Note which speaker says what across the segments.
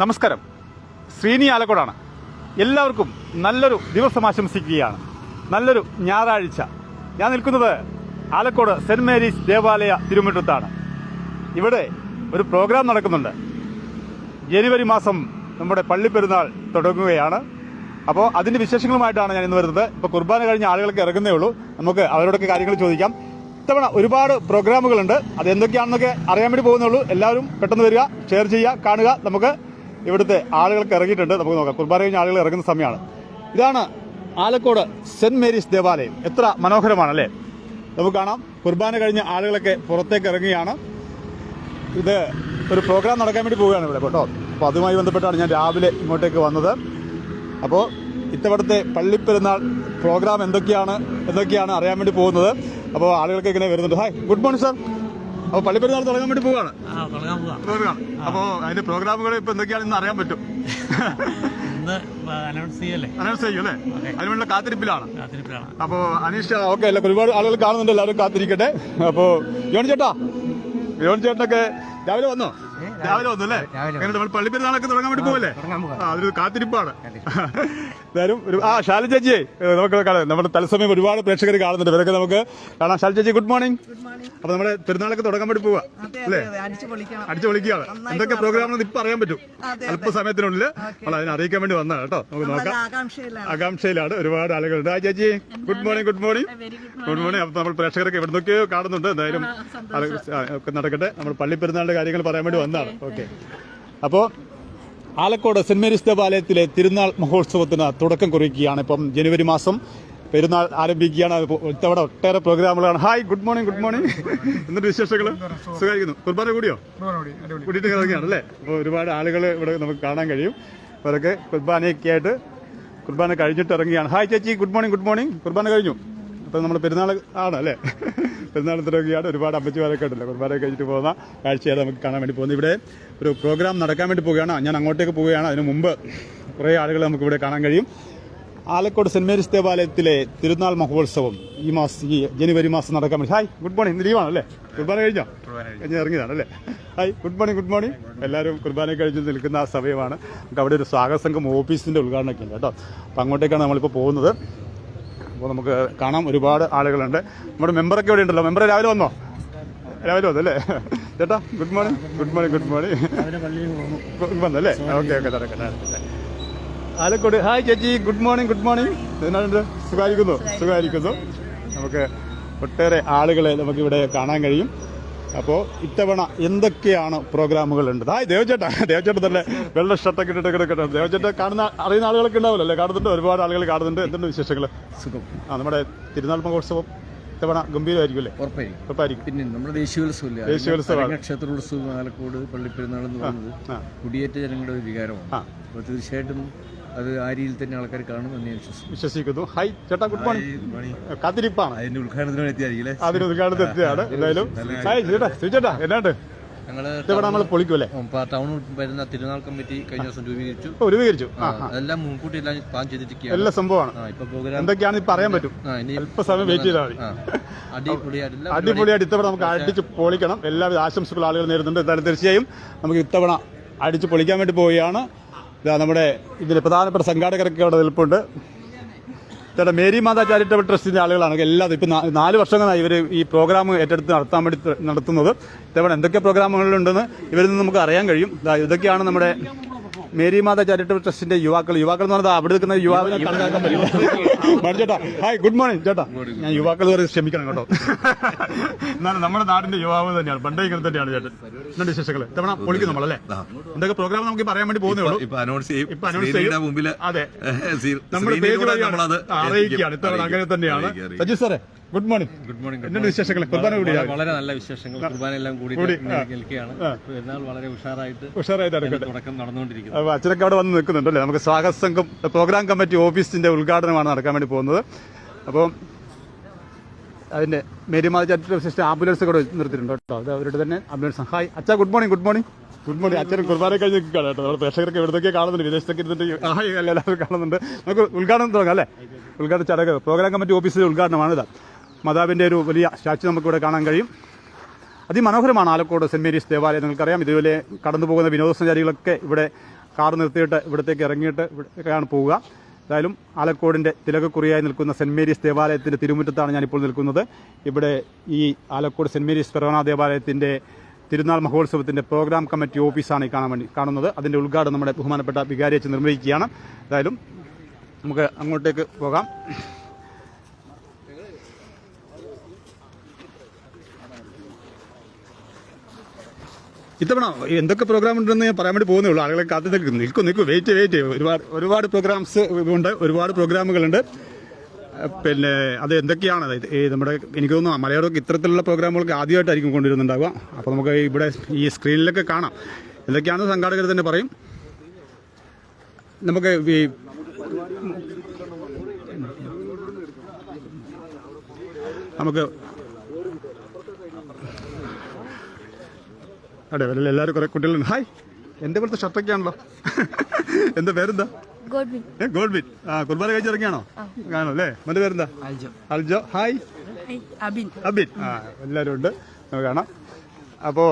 Speaker 1: നമസ്കാരം. ശ്രീനി ആലക്കോടാണ്. എല്ലാവർക്കും നല്ലൊരു ദിവസം ആശംസിക്കുകയാണ്. നല്ലൊരു ഞായറാഴ്ച. ഞാൻ നിൽക്കുന്നത് ആലക്കോട് സെന്റ് മേരീസ് ദേവാലയ തിരുമുറ്റത്താണ്. ഇവിടെ ഒരു പ്രോഗ്രാം നടക്കുന്നുണ്ട്. ജനുവരി മാസം നമ്മുടെ പള്ളിപ്പെരുന്നാൾ തുടങ്ങുകയാണ്. അപ്പോൾ അതിന്റെ വിശേഷങ്ങളുമായിട്ടാണ് ഞാൻ ഇന്ന് വരുന്നത്. ഇപ്പോൾ കുർബാന കഴിഞ്ഞ ആളുകൾക്ക് ഇറങ്ങുന്നേ ഉള്ളൂ. നമുക്ക് അവരോടൊക്കെ കാര്യങ്ങൾ ചോദിക്കാം. ഇത്തവണ ഒരുപാട് പ്രോഗ്രാമുകളുണ്ട്. അത് എന്തൊക്കെയാണെന്നൊക്കെ അറിയാൻ വേണ്ടി പോകുന്നുള്ളൂ എല്ലാവരും പെട്ടെന്ന് വരിക ഷെയർ ചെയ്യുക കാണുക. നമുക്ക് ഇവിടുത്തെ ആളുകൾക്ക് ഇറങ്ങിയിട്ടുണ്ട്. നമുക്ക് നോക്കാം. കുർബാന കഴിഞ്ഞ ആളുകൾ ഇറങ്ങുന്ന സമയമാണ്. ഇതാണ് ആലക്കോട് സെന്റ് മേരീസ് ദേവാലയം. എത്ര മനോഹരമാണ് അല്ലേ നമുക്ക് കാണാം. കുർബാന കഴിഞ്ഞ ആളുകളൊക്കെ പുറത്തേക്ക് ഇറങ്ങുകയാണ്. ഇത് ഒരു പ്രോഗ്രാം നടക്കാൻ വേണ്ടി പോവുകയാണ് ഇവിടെ കേട്ടോ. അപ്പോൾ അതുമായി ബന്ധപ്പെട്ടാണ് ഞാൻ രാവിലെ ഇങ്ങോട്ടേക്ക് വന്നത്. അപ്പോൾ ഇത്തവണത്തെ പള്ളിപ്പെരുന്നാൾ പ്രോഗ്രാം എന്തൊക്കെയാണ്? എന്തൊക്കെയാണ് അറിയാൻ വേണ്ടി പോകുന്നത്? അപ്പോൾ ആളുകൾക്ക് ഇങ്ങനെ വരുന്നുണ്ട്. ഹായ് ഗുഡ് മോർണിംഗ് സാർ അപ്പോൾ പള്ളിപ്പെരുന്നാൾ തുടങ്ങാൻ വേണ്ടി
Speaker 2: പോവാണ്.
Speaker 1: പ്രോഗ്രാം അപ്പോൾ അതിന്റെ പ്രോഗ്രാമുകൾ ഇപ്പൊ എന്തൊക്കെയാണെന്ന് അറിയാൻ പറ്റും.
Speaker 2: അനൗൺസ്
Speaker 1: ചെയ്യും അല്ലേ അതിനുള്ള കാത്തിരിപ്പിലാണ്. അനീഷ് ഓക്കെ അല്ല ഒരുപാട് ആളുകൾ കാണുന്നുണ്ട് എല്ലാവരും കാത്തിരിക്കട്ടെ. അപ്പോ ജോൺ ചേട്ടാ യോൺ ചേട്ടനൊക്കെ രാവിലെ വന്നോ? രാവിലെ വന്നു അല്ലേ? നമ്മൾ പള്ളിപ്പെരുന്നാളൊക്കെ തുടങ്ങാൻ വേണ്ടി പോവല്ലേ? ആ അതൊരു കാത്തിരിപ്പാണ്. എന്തായാലും ഒരു ആ ഷാലു ചേച്ചിയെ നമുക്ക് കാണാം. നമ്മുടെ തത്സമയം ഒരുപാട് പ്രേക്ഷകർ കാണുന്നുണ്ട്. ഇവരൊക്കെ നമുക്ക് കാണാം. ഷാലു ചേച്ചി ഗുഡ് മോർണിംഗ് അപ്പൊ നമ്മുടെ പെരുന്നാളൊക്കെ തുടങ്ങാൻ വേണ്ടി പോവാ. അല്ലേ?
Speaker 3: അടിച്ചു
Speaker 1: വിളിക്കുകയാണ് എന്തൊക്കെ പ്രോഗ്രാമാണെന്ന് ഇപ്പൊ അറിയാൻ പറ്റും. അല്പസമയത്തിനുള്ളിൽ നമ്മൾ അതിനെ അറിയിക്കാൻ വേണ്ടി വന്നതാണ് കേട്ടോ. നമുക്ക് നോക്കാം.
Speaker 3: ആകാംക്ഷയിലാണ്.
Speaker 1: ആകാംക്ഷയിലാണ്. ഒരുപാട് ആളുകളുണ്ട്. ആ ചേച്ചി good morning good morning good morning അപ്പൊ നമ്മൾ പ്രേക്ഷകരൊക്കെ എവിടുന്നൊക്കെയോ കാണുന്നുണ്ട്. എന്തായാലും ഒക്കെ നടക്കട്ടെ. നമ്മൾ പള്ളി പെരുന്നാളിന്റെ കാര്യങ്ങൾ പറയാൻ വേണ്ടി വന്നതാണ്. ഓക്കെ. അപ്പോൾ ആലക്കോട് സെന്റ് മേരീസ് ദേവാലയത്തിലെ തിരുനാൾ മഹോത്സവത്തിന് തുടക്കം കുറിക്കുകയാണ്. ഇപ്പം ജനുവരി മാസം പെരുന്നാൾ ആരംഭിക്കുകയാണ്. ഇത്തവണ ഒട്ടേറെ പ്രോഗ്രാമുകളാണ്. Hi good morning good morning എന്നിട്ട് വിശേഷങ്ങൾ സുഖമായിരിക്കുന്നു. കുർബാന കൂടിയോ? കൂടിയിട്ട് ഇറങ്ങിയാണ് അല്ലേ? അപ്പോൾ ഒരുപാട് ആളുകൾ ഇവിടെ നമുക്ക് കാണാൻ കഴിയും. അവരൊക്കെ കുർബാനയൊക്കെ ആയിട്ട് കുർബാന കഴിഞ്ഞിട്ട് ഇറങ്ങിയാണ് ഹായ് ചേച്ചി ഗുഡ് മോർണിംഗ് ഗുഡ് മോർണിംഗ് കുർബാന കഴിഞ്ഞു? അപ്പോൾ നമ്മൾ പെരുന്നാൾ ആണ് അല്ലേ പെരുന്നാൾ തുടങ്ങിയാണ് ഒരുപാട് അമ്മച്ചിമാരൊക്കെ ഉണ്ടല്ലോ. കുർബാന കഴിഞ്ഞിട്ട് പോകുന്ന കാഴ്ചയാണ് നമുക്ക് കാണാൻ വേണ്ടി പോകുന്നത്. ഇവിടെ ഒരു പ്രോഗ്രാം നടക്കാൻ വേണ്ടി പോവുകയാണ്. ഞാൻ അങ്ങോട്ടേക്ക് പോവുകയാണ്. അതിന് മുമ്പ് കുറേ ആളുകൾ നമുക്ക് ഇവിടെ കാണാൻ കഴിയും. ആലക്കോട് സെന്റ് മേരീസ് ദേവാലയത്തിലെ തിരുനാൾ മഹോത്സവം ഈ മാസം ഈ ജനുവരി മാസം നടക്കാൻ വേണ്ടി. ഹായ് ഗുഡ് മോർണിംഗ് ഇന്ന് ലീവാണ് അല്ലേ കുർബാന കഴിഞ്ഞോ? കഴിഞ്ഞ് ഇറങ്ങിയതാണ് അല്ലേ hi good morning good morning എല്ലാവരും കുർബാന കഴിഞ്ഞ് നിൽക്കുന്ന ആ സമയമാണ്. നമുക്ക് അവിടെ ഒരു സ്വാഗത സംഘം ഓഫീസിന്റെ ഉദ്ഘാടനമൊക്കെ ഉണ്ട് കേട്ടോ. അപ്പം അങ്ങോട്ടേക്കാണ് നമ്മളിപ്പോൾ പോകുന്നത്. അപ്പോൾ നമുക്ക് കാണാം ഒരുപാട് ആളുകളുണ്ട്. നമ്മുടെ മെമ്പറൊക്കെ ഇവിടെ ഉണ്ടല്ലോ. മെമ്പർ രാവിലെ വന്നോ? രാവിലെ വന്നു അല്ലേ ചേട്ടാ good morning good morning good morning വന്നല്ലേ? Okay okay Alakode. ഹായ് ചേച്ചി. ഗുഡ് മോർണിംഗ് ഗുഡ് മോർണിംഗ് എന്നാണ്ട് സുഖമായിരിക്കുന്നു? സുഖമായിരിക്കുന്നു. നമുക്ക് ഒട്ടേറെ ആളുകളെ നമുക്കിവിടെ കാണാൻ കഴിയും. അപ്പോൾ ഇത്തവണ എന്തൊക്കെയാണ് പ്രോഗ്രാമുകൾ ഉണ്ട് ആ ദേവചേട്ടാ ദേവചേട്ടൻ തന്നെ വെള്ള ഷർട്ടൊക്കെ ഇട്ടിട്ട് കിടക്കട്ടെ. ദേവചേട്ടൻ കാണുന്ന അറിയുന്ന ആളുകളൊക്കെ ഉണ്ടാവില്ല അല്ലേ? കാണുന്നുണ്ട് ഒരുപാട് ആളുകൾ കാണുന്നുണ്ട്. എന്തുണ്ട് വിശേഷങ്ങൾ?
Speaker 4: സുഖം.
Speaker 1: ആ നമ്മുടെ തിരുനാൾ മഹോത്സവം ഇത്തവണ ഗംഭീരമായിരിക്കും അല്ലേ?
Speaker 4: ഉറപ്പായിരിക്കും. പിന്നെ നമ്മുടെ ദേശീയോത്സവമില്ല?
Speaker 1: ദേശീയോത്സവം
Speaker 4: ക്ഷേത്രോത്സവം ആലക്കോട് പള്ളിപ്പെരുന്നാൾ എന്ന് പറയുന്നത് കുടിയേറ്റ ജനങ്ങളുടെ ഒരു വികാരമാണ്. അപ്പോൾ തീർച്ചയായിട്ടും അത് ആ രീതിയിൽ തന്നെ ആൾക്കാർ കാണും എന്ന് ഞാൻ വിശ്വസിക്കുന്നു
Speaker 1: വിശ്വസിക്കുന്നു. ഹൈ ചേട്ടാ ഗുഡ് മോർണിംഗ് കാത്തിരിപ്പാണ്.
Speaker 5: അതിന്റെ ഉദ്ഘാടനത്തിന് എത്തിയായിരിക്കും
Speaker 1: അതിന് ഉദ്ഘാടനത്തിന് എത്തിയാണ് എന്തായാലും ഹായ് ചേട്ടാ ചേട്ടാ എന്നാണ്ട്? ഇത്തവണ നമ്മൾ പൊളിക്കുമല്ലേ
Speaker 4: ടൗണിൽ വരുന്ന തിരുനാൾ കമ്മിറ്റി കഴിഞ്ഞ ദിവസം രൂപീകരിച്ചു.
Speaker 1: ഓ രൂപീകരിച്ചു.
Speaker 4: അതെല്ലാം മുൻകൂട്ടി എല്ലാം പ്ലാൻ ചെയ്തിരിക്കുകയാണ്.
Speaker 1: എല്ലാ സംഭവമാണ്.
Speaker 4: ഇപ്പൊ
Speaker 1: അറിയാൻ പറ്റും. അല്പസമയം വെയിറ്റ് ചെയ്താൽ മതി.
Speaker 4: അടിപൊളിയായിട്ട് എല്ലാ
Speaker 1: ഇത്തവണ നമുക്ക് അടിച്ച് പൊളിക്കണം. എല്ലാവിധ ആശംസകളും ആളുകൾ നേരിടുന്നുണ്ട് എന്തായാലും തീർച്ചയായും നമുക്ക് ഇത്തവണ അടിച്ച് പൊളിക്കാൻ വേണ്ടി പോവുകയാണ്. നമ്മുടെ ഇതിൽ പ്രധാനപ്പെട്ട സംഘാടകരൊക്കെ അവിടെ നിൽപ്പുണ്ട്. ചേട്ടാ മേരി മാതാ ചാരിറ്റബിൾ ട്രസ്റ്റിന്റെ ആളുകളാണ്. എല്ലാം ഇപ്പം നാല് വർഷങ്ങളായി ഇവർ ഈ പ്രോഗ്രാം ഏറ്റെടുത്ത് നടത്താൻ വേണ്ടി നടത്തുന്നത്. ഇതേപോലെ എന്തൊക്കെ പ്രോഗ്രാമുകളുണ്ടെന്ന് ഇവരിൽ നിന്ന് നമുക്ക് അറിയാൻ കഴിയും. ഇതൊക്കെയാണ് നമ്മുടെ മേരി മാതാ ചാരിറ്റബിൾ ട്രസ്റ്റിന്റെ യുവാക്കൾ യുവാക്കൾ എന്ന് പറഞ്ഞാൽ അവിടെ നിൽക്കുന്ന യുവാവിനെ കണക്കാക്കാൻ പറ്റും ചേട്ടാ ഹായ് ഗുഡ് മോർണിംഗ് ചേട്ടാ. ഞാൻ യുവാക്കൾ പറയുന്നത് ക്ഷമിക്കണം കേട്ടോ. എന്നാലും നമ്മുടെ നാടിന്റെ യുവാവ് തന്നെയാണ് പണ്ടേ ഇങ്ങനെ തന്നെയാണ് ചേട്ടൻ. വിശേഷങ്ങൾ ഇത്തവണ പൊളിക്കും നമ്മളല്ലേ? എന്തൊക്കെ പ്രോഗ്രാം നമുക്ക് പറയാൻ വേണ്ടി പോകുന്നേ ഉള്ളൂ?
Speaker 5: ഇപ്പൊ അനൗൺസ് ചെയ്യും.
Speaker 1: അതെ. നമ്മുടെ പേജ് അറിയിക്കുകയാണ് ഇത്തവണ അങ്ങനെ തന്നെയാണ്. സജി സാറേ ഗുഡ് മോർണിംഗ്
Speaker 4: ഗുഡ് മോർണിംഗ്
Speaker 1: എന്തുണ്ട് വിശേഷങ്ങൾ കുർബാന കൂടിയാണ്
Speaker 4: വളരെ നല്ല വിശേഷങ്ങൾ. കുർബാന എല്ലാം കൂടി
Speaker 1: കൂടി.
Speaker 4: നിൽക്കുകയാണ് പെരുന്നാൾ വളരെ ഉഷാറായിട്ട്
Speaker 1: ഉഷാറായിട്ട്
Speaker 4: തുടക്കം നടന്നുകൊണ്ടിരിക്കുന്നു.
Speaker 1: അപ്പൊ അച്ഛനൊക്കെ അവിടെ വന്ന് നിൽക്കുന്നുണ്ടല്ലേ? നമുക്ക് സ്വാഗത സംഘം പ്രോഗ്രാം കമ്മിറ്റി ഓഫീസിന്റെ ഉദ്ഘാടനമാണ് നടക്കാൻ വേണ്ടി പോകുന്നത്. അപ്പം അതിന്റെ മേരിമാത ചാരിറ്റബിൾ സിസ്റ്റം ആംബുലൻസ് കൂടെ നിർത്തിയിട്ടുണ്ട് കേട്ടോ. അത് അവരുടെ തന്നെ ആംബുലൻസ് ഹായ് അച്ഛാ good morning good morning good morning അച്ഛൻ കുർബാന കഴിഞ്ഞ് നിൽക്കുകയാണ് കേട്ടോ. നമ്മുടെ പ്രേക്ഷകർക്ക് എവിടത്തൊക്കെ കാണുന്നുണ്ട്. വിദേശത്തൊക്കെ ഇരുന്നിട്ട് ഹായ് അല്ല എല്ലാവരും കാണുന്നുണ്ട്. നമുക്ക് ഉദ്ഘാടനം തുടങ്ങാം അല്ലേ? ഉദ്ഘാടന ചടങ്ങ്. പ്രോഗ്രാം കമ്മിറ്റി ഓഫീസിലെ ഉദ്ഘാടനമാണിത്. മാതാവിന്റെ ഒരു വലിയ സ്റ്റാച്ചു നമുക്കിവിടെ കാണാൻ കഴിയും. അതിമനോഹരമാണ് ആലക്കോട് സെന്റ് മേരീസ് ദേവാലയം. നിങ്ങൾക്കറിയാം ഇതുപോലെ കടന്നു പോകുന്ന വിനോദസഞ്ചാരികളൊക്കെ ഇവിടെ കാർ നിർത്തിയിട്ട് ഇവിടത്തേക്ക് ഇറങ്ങിയിട്ട് ഇവിടെയാണ് പോവുക. എന്തായാലും ആലക്കോടിന്റെ തിലകക്കുറിയായി നിൽക്കുന്ന സെന്റ് മേരീസ് ദേവാലയത്തിന്റെ തിരുമുറ്റത്താണ് ഞാനിപ്പോൾ നിൽക്കുന്നത്. ഇവിടെ ഈ ആലക്കോട് സെന്റ് മേരീസ് ഫെറോന ദേവാലയത്തിന്റെ തിരുനാൾ മഹോത്സവത്തിന്റെ പ്രോഗ്രാം കമ്മിറ്റി ഓഫീസാണ് ഈ കാണാൻ വേണ്ടി കാണുന്നത്. അതിന്റെ ഉദ്ഘാടനം നമ്മുടെ ബഹുമാനപ്പെട്ട വികാരിയച്ച് നിർവഹിക്കുകയാണ്. എന്തായാലും നമുക്ക് അങ്ങോട്ടേക്ക് പോകാം. ഇത്തവണ എന്തൊക്കെ പ്രോഗ്രാം ഉണ്ടെന്ന് ഞാൻ പറയാൻ വേണ്ടി പോകുന്നേ ഉള്ളൂ. ആളുകളെ കാത്തു നിൽക്കും നിൽക്കും നിൽക്കും. വെയിറ്റ് വെയിറ്റ് ഒരുപാട് ഒരുപാട് പ്രോഗ്രാംസ് ഉണ്ട്. ഒരുപാട് പ്രോഗ്രാമുകളുണ്ട് പിന്നെ അത് എന്തൊക്കെയാണ്? അതായത് നമ്മുടെ എനിക്ക് തോന്നുന്നു മലയാളമൊക്കെ ഇത്തരത്തിലുള്ള പ്രോഗ്രാമുകളൊക്കെ ആദ്യമായിട്ടായിരിക്കും കൊണ്ടുവരുന്നുണ്ടാവുക. അപ്പോൾ നമുക്ക് ഇവിടെ ഈ സ്ക്രീനിലൊക്കെ കാണാം. എന്തൊക്കെയാണെന്ന് സംഘാടകർ തന്നെ പറയും. നമുക്ക് ഈ നമുക്ക് അതെ വല്ല എല്ലാവരും കുറെ കുട്ടികളുണ്ട്. ഹായ് എന്റെ പോലത്തെ ഷർട്ടൊക്കെ ആണല്ലോ എന്താ പേരെന്താ? ബിറ്റ് ആ കുർബാന കഴിച്ച് ഇറങ്ങിയാണോ? കാണോ അല്ലേ? എന്റെ പേരെന്താ? അൽജോ. ഹായ്
Speaker 3: അബിൻ.
Speaker 1: അബിൻ. ആ എല്ലാവരും ഉണ്ട്. നമുക്ക് കാണാം. അപ്പോൾ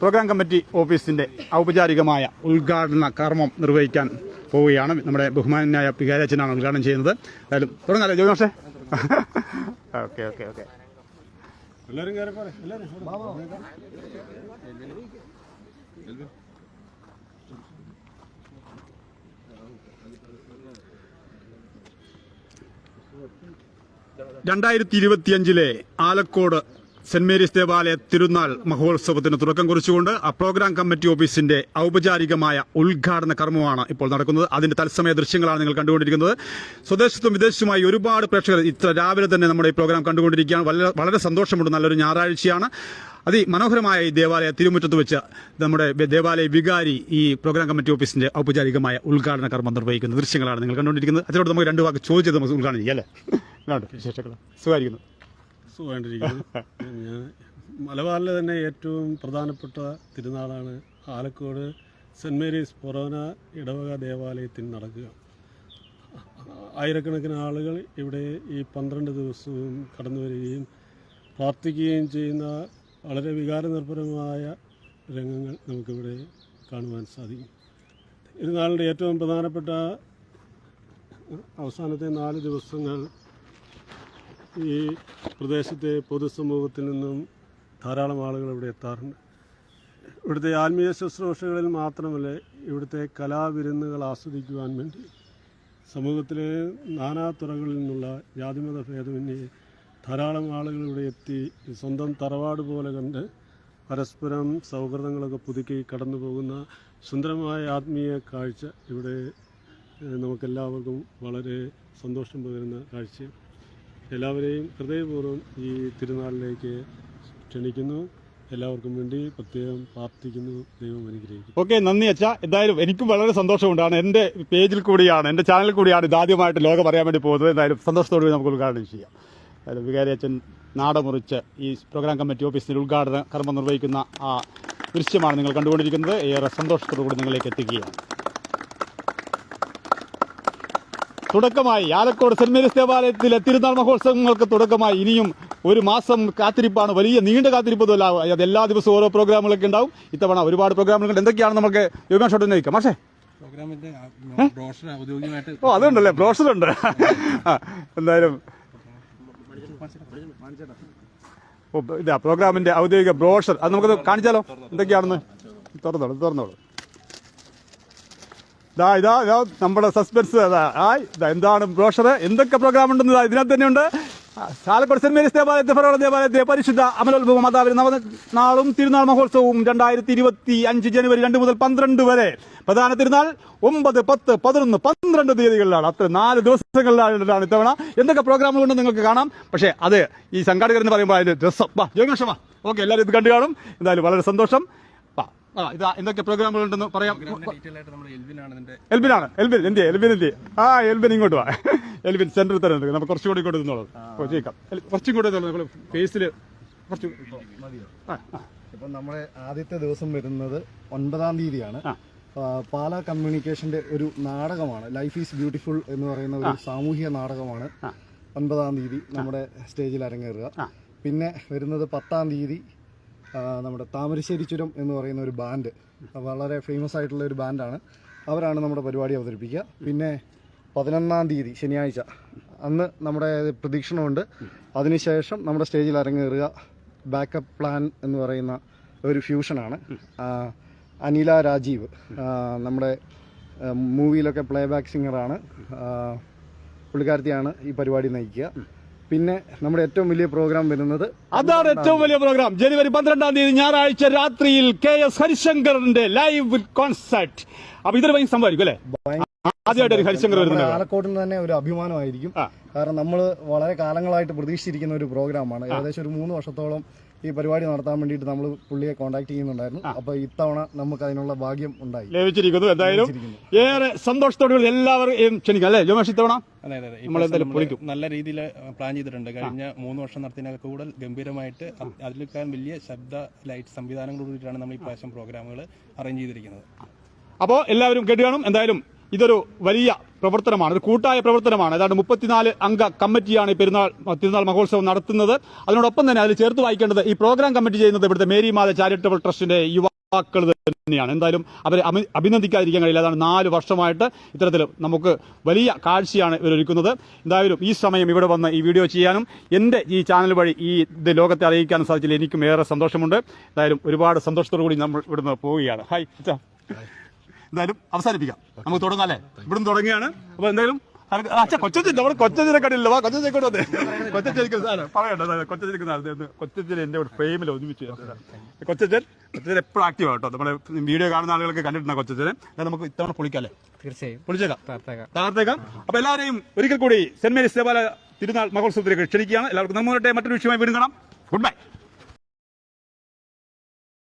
Speaker 1: പ്രോഗ്രാം കമ്മിറ്റി ഓഫീസിന്റെ ഔപചാരികമായ ഉദ്ഘാടന കർമ്മം നിർവഹിക്കാൻ പോവുകയാണ് നമ്മുടെ ബഹുമാനായ പികാരച്ചനാണ് ഉദ്ഘാടനം ചെയ്യുന്നത്. എന്തായാലും തുടങ്ങാലോ ജോയി മാഷേ? Okay okay okay. എല്ലാവരും കയറി പോരെ എല്ലാവരും രണ്ടായിരത്തി ഇരുപത്തിയഞ്ചിലെ ആലക്കോട് സെന്റ് മേരീസ് ദേവാലയ തിരുനാൾ മഹോത്സവത്തിന് തുടക്കം കുറിച്ചുകൊണ്ട് ആ പ്രോഗ്രാം കമ്മിറ്റി ഓഫീസിന്റെ ഔപചാരികമായ ഉദ്ഘാടന കർമ്മമാണ് ഇപ്പോൾ നടക്കുന്നത്. അതിന്റെ തത്സമയ ദൃശ്യങ്ങളാണ് നിങ്ങൾ കണ്ടുകൊണ്ടിരിക്കുന്നത്. സ്വദേശത്തും വിദേശത്തുമായി ഒരുപാട് പ്രേക്ഷകർ ഇത്ര രാവിലെ തന്നെ നമ്മുടെ ഈ പ്രോഗ്രാം കണ്ടുകൊണ്ടിരിക്കുകയാണ്. വളരെ വളരെ സന്തോഷമുണ്ട്. നല്ലൊരു ഞായറാഴ്ചയാണ്. അതിമനോഹരമായ ഈ ദേവാലയ തിരുമുറ്റത്ത് വെച്ച് നമ്മുടെ ദേവാലയ വികാരി ഈ പ്രോഗ്രാം കമ്മിറ്റി ഓഫീസിന്റെ ഔപചാരികമായ ഉദ്ഘാടന കർമ്മം നിർവഹിക്കുന്ന ദൃശ്യങ്ങളാണ് നിങ്ങൾ കണ്ടുകൊണ്ടിരിക്കുന്നത്. അതിനോട് നമുക്ക് രണ്ട് വാക്ക് ചോദിച്ചത് നമുക്ക് ഉദ്ഘാടനം ചെയ്യാം അല്ലേ? വിശേഷങ്ങൾ? സുഖമായിരിക്കുന്നു.
Speaker 2: സുഖമായിട്ടിരിക്കുന്നു. ഞാൻ മലബാറിലെ തന്നെ ഏറ്റവും പ്രധാനപ്പെട്ട തിരുനാളാണ് ആലക്കോട് സെന്റ് മേരീസ് പൊറോന ഇടവക ദേവാലയത്തിൽ നടക്കുക. ആയിരക്കണക്കിന് ആളുകൾ ഇവിടെ ഈ പന്ത്രണ്ട് ദിവസവും കടന്നു വരികയും പ്രാർത്ഥിക്കുകയും ചെയ്യുന്ന വളരെ വികാരനിർഭരമായ രംഗങ്ങൾ നമുക്കിവിടെ കാണുവാൻ സാധിക്കും. തിരുനാളിന്റെ ഏറ്റവും പ്രധാനപ്പെട്ട അവസാനത്തെ നാല് ദിവസങ്ങൾ ഈ പ്രദേശത്തെ പൊതുസമൂഹത്തിൽ നിന്നും ധാരാളം ആളുകൾ ഇവിടെ എത്താറുണ്ട്. ഇവിടുത്തെ ആത്മീയ ശുശ്രൂഷകളിൽ മാത്രമല്ല ഇവിടുത്തെ കലാവിരുന്നുകൾ ആസ്വദിക്കുവാൻ വേണ്ടി സമൂഹത്തിലെ നാനാ തുറകളിൽ നിന്നുള്ള ജാതിമത ഭേദമന്യേ ധാരാളം ആളുകൾ ഇവിടെ എത്തി സ്വന്തം തറവാട് പോലെ കണ്ട് പരസ്പരം സൗഹൃദങ്ങളൊക്കെ പുതുക്കി കടന്നു പോകുന്ന സുന്ദരമായ ആത്മീയ കാഴ്ച ഇവിടെ നമുക്കെല്ലാവർക്കും വളരെ സന്തോഷം പകരുന്ന കാഴ്ച എല്ലാവരെയും ഹൃദയപൂർവം ഈ തിരുനാളിലേക്ക് ക്ഷണിക്കുന്നു. എല്ലാവർക്കും വേണ്ടി പ്രത്യേകം പ്രാർത്ഥിക്കുന്നു. ദൈവം അനുഗ്രഹിക്കും
Speaker 1: ഓക്കെ നന്ദി അച്ഛ. എന്തായാലും എനിക്കും വളരെ സന്തോഷമുണ്ടാണ്. എന്റെ പേജിൽ കൂടിയാണ് എന്റെ ചാനലിൽ കൂടിയാണ് ഇതാദ്യമായിട്ട് ലോകം പറയാൻ വേണ്ടി പോകുന്നത്. എന്തായാലും സന്തോഷത്തോടെ നമുക്ക് ഉദ്ഘാടനം ചെയ്യാം. അതായത് വികാരി അച്ഛൻ നാടമുറിച്ച് ഈ പ്രോഗ്രാം കമ്മിറ്റി ഓഫീസിൽ ഉദ്ഘാടന കർമ്മം നിർവഹിക്കുന്ന ആ ദൃശ്യമാണ് നിങ്ങൾ കണ്ടുകൊണ്ടിരിക്കുന്നത്. ഏറെ സന്തോഷത്തോടു കൂടി നിങ്ങളിലേക്ക് എത്തിക്കുകയാണ് തുടക്കമായി ആലക്കോട് സെന്റ് മേരീസ് ദേവാലയത്തിലെ തിരുനാൾ മഹോത്സവങ്ങൾക്ക് തുടക്കമായി ഇനിയും ഒരു മാസം കാത്തിരിപ്പാണ്. വലിയ നീണ്ട കാത്തിരിപ്പ് അത് എല്ലാ ദിവസവും ഓരോ പ്രോഗ്രാമുകളൊക്കെ ഉണ്ടാവും. ഇത്തവണ ഒരുപാട് പ്രോഗ്രാമുകൾ എന്തൊക്കെയാണ് നമുക്ക് യോഗാൻ ഷോട്ട് നയിക്കാം പക്ഷേ ഓ അതുണ്ടല്ലേ. ബ്രോഷർ ഉണ്ട്. എന്തായാലും. ഓ ഇതാ പ്രോഗ്രാമിന്റെ ഔദ്യോഗിക ബ്രോഷർ. അത് നമുക്കത് കാണിച്ചാലോ? എന്തൊക്കെയാണെന്ന്? തുറന്നോളൂ തുറന്നോളൂ. ഇതാ ഇതാ ഇതാ നമ്മുടെ സസ്പെൻസ് അതാ. ആ ഇതാ എന്താണ് ബ്രോഷർ എന്തൊക്കെ പ്രോഗ്രാം ഉണ്ടെന്ന് ഇതാ ഇതിനകത്ത് തന്നെയുണ്ട്. ചാലക്കുടി സെന്റ് മേരീസ് ദേവാലയത്തെ ഫറോള ദേവാലയത്തെ പരിശുദ്ധ അമലോത്ഭവ മാതാവിന് നവ നാളും തിരുനാൾ മഹോത്സവവും രണ്ടായിരത്തി ഇരുപത്തി അഞ്ച് ജനുവരി രണ്ട് മുതൽ പന്ത്രണ്ട് വരെ. പ്രധാന തിരുനാൾ ഒമ്പത് പത്ത് പതിനൊന്ന് പന്ത്രണ്ട് തീയതികളിലാണ്. അത്ര നാല് ദിവസങ്ങളിലാണ് ഇത്തവണ. എന്തൊക്കെ പ്രോഗ്രാമുകളുണ്ട് നിങ്ങൾക്ക് കാണാം. പക്ഷേ അത് ഈ സംഘാടകർ എന്ന് പറയുമ്പോൾ അതിന്റെ രസം. വാ. ഓക്കെ എല്ലാവരും ഇത് കണ്ടു കാണും. എന്തായാലും വളരെ സന്തോഷം. ആ ഇതാ എന്തൊക്കെ പറയാം.
Speaker 5: നമ്മുടെ എൽവിനാണ് ഇതിന്റെ
Speaker 1: എൽബിനാണ് എൽബിൻ എന്ത് എൽബിൻ എന്ത് ആ എൽബിൻ ഇങ്ങോട്ട് വാ. എൽബിൻ സെന്ററിൽ തന്നെ നമുക്ക് കുറച്ചും കൂടി ഇങ്ങോട്ട് നിന്നോളൂ കുറച്ചും കൂടി നമ്മൾ ഫേസിൽ കുറച്ച്
Speaker 6: ഇപ്പം നമ്മുടെ ആദ്യത്തെ ദിവസം വരുന്നത് ഒൻപതാം തീയതിയാണ്. പാല കമ്മ്യൂണിക്കേഷന്റെ ഒരു നാടകമാണ്. ലൈഫ് ഈസ് ബ്യൂട്ടിഫുൾ എന്ന് പറയുന്ന ഒരു സാമൂഹിക നാടകമാണ്. ഒൻപതാം തീയതി നമ്മുടെ സ്റ്റേജിൽ അരങ്ങേറുക. പിന്നെ വരുന്നത് പത്താം തീയതി നമ്മുടെ താമരശ്ശേരി ചുരം എന്ന് പറയുന്ന ഒരു ബാൻഡ് വളരെ ഫേമസ് ആയിട്ടുള്ള ഒരു ബാൻഡാണ് അവരാണ് നമ്മുടെ പരിപാടി അവതരിപ്പിക്കുക. പിന്നെ പതിനൊന്നാം തീയതി ശനിയാഴ്ച അന്ന് നമ്മുടെ പ്രതീക്ഷണമുണ്ട്. അതിനുശേഷം നമ്മുടെ സ്റ്റേജിൽ അരങ്ങേറുക. ബാക്കപ്പ് പ്ലാൻ എന്ന് പറയുന്ന ഒരു ഫ്യൂഷനാണ് അനില രാജീവ് നമ്മുടെ മൂവിയിലൊക്കെ പ്ലേ ബാക്ക് സിംഗറാണ് പുള്ളിക്കാരത്തിയാണ് ഈ പരിപാടി നയിക്കുക. പിന്നെ നമ്മുടെ ഏറ്റവും വലിയ പ്രോഗ്രാം വരുന്നത്
Speaker 1: അതാണ് ഏറ്റവും വലിയ പ്രോഗ്രാം. ജനുവരി പന്ത്രണ്ടാം തീയതി ഞായറാഴ്ച രാത്രിയിൽ കെ എസ് ഹരിശങ്കറിന്റെ ലൈവ് കോൺസെർട്ട്. അപ്പൊ ഇതൊരു ഭയങ്കര സംഭവിക്കും അല്ലേ? ആദ്യമായിട്ട് ഹരിശങ്കർ വരുന്നത്
Speaker 6: തന്നെ ഒരു അഭിമാനമായിരിക്കും. കാരണം നമ്മൾ വളരെ കാലങ്ങളായിട്ട് പ്രതീക്ഷിച്ചിരിക്കുന്ന ഒരു പ്രോഗ്രാമാണ്. ഏകദേശം ഒരു മൂന്ന് വർഷത്തോളം ഈ പരിപാടി നടത്താൻ വേണ്ടിയിട്ട് നമ്മൾ പുള്ളിയെ കോൺടാക്ട് ചെയ്യുന്നുണ്ടായിരുന്നു. അപ്പൊ ഇത്തവണ നമുക്ക് അതിനുള്ള ഭാഗ്യം ഉണ്ടായി.
Speaker 1: ലഭിച്ചിരിക്കുന്നു എന്തായാലും. ഏറെ സന്തോഷത്തോടെ എല്ലാവരും ക്ഷണിക്കാം അല്ലേ? ജോമേഷ് ഇത്തവണ
Speaker 5: നല്ല രീതിയിൽ പ്ലാൻ ചെയ്തിട്ടുണ്ട്. കഴിഞ്ഞ മൂന്ന് വർഷം നടത്തിയതിനാൽ കൂടുതൽ ഗംഭീരമായിട്ട് അതിലേക്കാൻ വലിയ ശബ്ദ ലൈറ്റ് സംവിധാനങ്ങളോടുകൂടിയിട്ടാണ് നമ്മൾ ഈ പ്രാവശ്യം പ്രോഗ്രാമുകൾ അറേഞ്ച് ചെയ്തിരിക്കുന്നത്.
Speaker 1: അപ്പോൾ എല്ലാവരും കേട്ട് കാണും. എന്തായാലും ഇതൊരു വലിയ പ്രവർത്തനമാണ് ഒരു കൂട്ടായ പ്രവർത്തനമാണ്. ഏതാണ്ട് മുപ്പത്തിനാല് അംഗ കമ്മിറ്റിയാണ് ഈ പെരുന്നാൾ തിരുനാൾ മഹോത്സവം നടത്തുന്നത്. അതിനോടൊപ്പം തന്നെ അതിൽ ചേർത്ത് വായിക്കേണ്ടത് ഈ പ്രോഗ്രാം കമ്മിറ്റി ചെയ്യുന്നത് ഇവിടുത്തെ മേരി മാത ചാരിറ്റബിൾ ട്രസ്റ്റിന്റെ യുവാക്കൾ തന്നെയാണ്. എന്തായാലും അവരെ അഭിനന്ദിക്കാതിരിക്കാൻ കഴിയില്ല. അതാണ് നാല് വർഷമായിട്ട് ഇത്തരത്തിൽ നമുക്ക് വലിയ കാഴ്ചയാണ് ഇവരൊരുക്കുന്നത് എന്തായാലും ഈ സമയം ഇവിടെ വന്ന് ഈ വീഡിയോ ചെയ്യാനും എന്റെ ഈ ചാനൽ വഴി ഈ ഇത് ലോകത്തെ അറിയിക്കാനും സാധിച്ചില്ല. എനിക്കും ഏറെ സന്തോഷമുണ്ട്. എന്തായാലും ഒരുപാട് സന്തോഷത്തോടു കൂടി നമ്മൾ ഇവിടുന്ന് പോവുകയാണ്. ഹായ് എന്തായാലും അവസാനിപ്പിക്കാം. നമുക്ക് തുടങ്ങാം അല്ലേ ഇവിടുന്ന് തുടങ്ങിയാണ്. അപ്പൊ എന്തായാലും അച്ഛാ കൊച്ചച്ഛൻ നമ്മുടെ കണ്ടില്ല വാ കൊച്ചച്ഛൻ കൊണ്ട് വന്നേ. കൊച്ചച്ഛനിക്ക് സാധനം. പറയണ്ട കൊച്ചച്ഛനിക്ക് കൊച്ചച്ഛൻ എന്റെ ഒരു ഫ്രെയിമിൽ ഒന്നിച്ച് കൊച്ചച്ഛൻ കൊച്ചച്ഛൻ എപ്പോഴും ആക്റ്റീവ് ആട്ടോ. നമ്മുടെ വീഡിയോ കാണുന്ന ആളുകൾക്ക് കണ്ടിട്ടുണ്ട് കൊച്ചച്ഛനെ അത് നമുക്ക് ഇത്തവണ പൊളിക്കാല്ലേ?
Speaker 4: തീർച്ചയായും.
Speaker 1: പൊളിച്ചേക്കാം. തകർത്തേക്കാം അപ്പൊ എല്ലാവരെയും ഒരിക്കൽ കൂടി സെന്റ് മേരീസ് ദേവാലയ തിരുനാൾ മഹോത്സവത്തിലേക്ക് ക്ഷണിക്കുകയാണ്. എല്ലാവർക്കും നമ്മുടെ മറ്റൊരു വിഷയമായി വീണ്ടും കാണാം. Good bye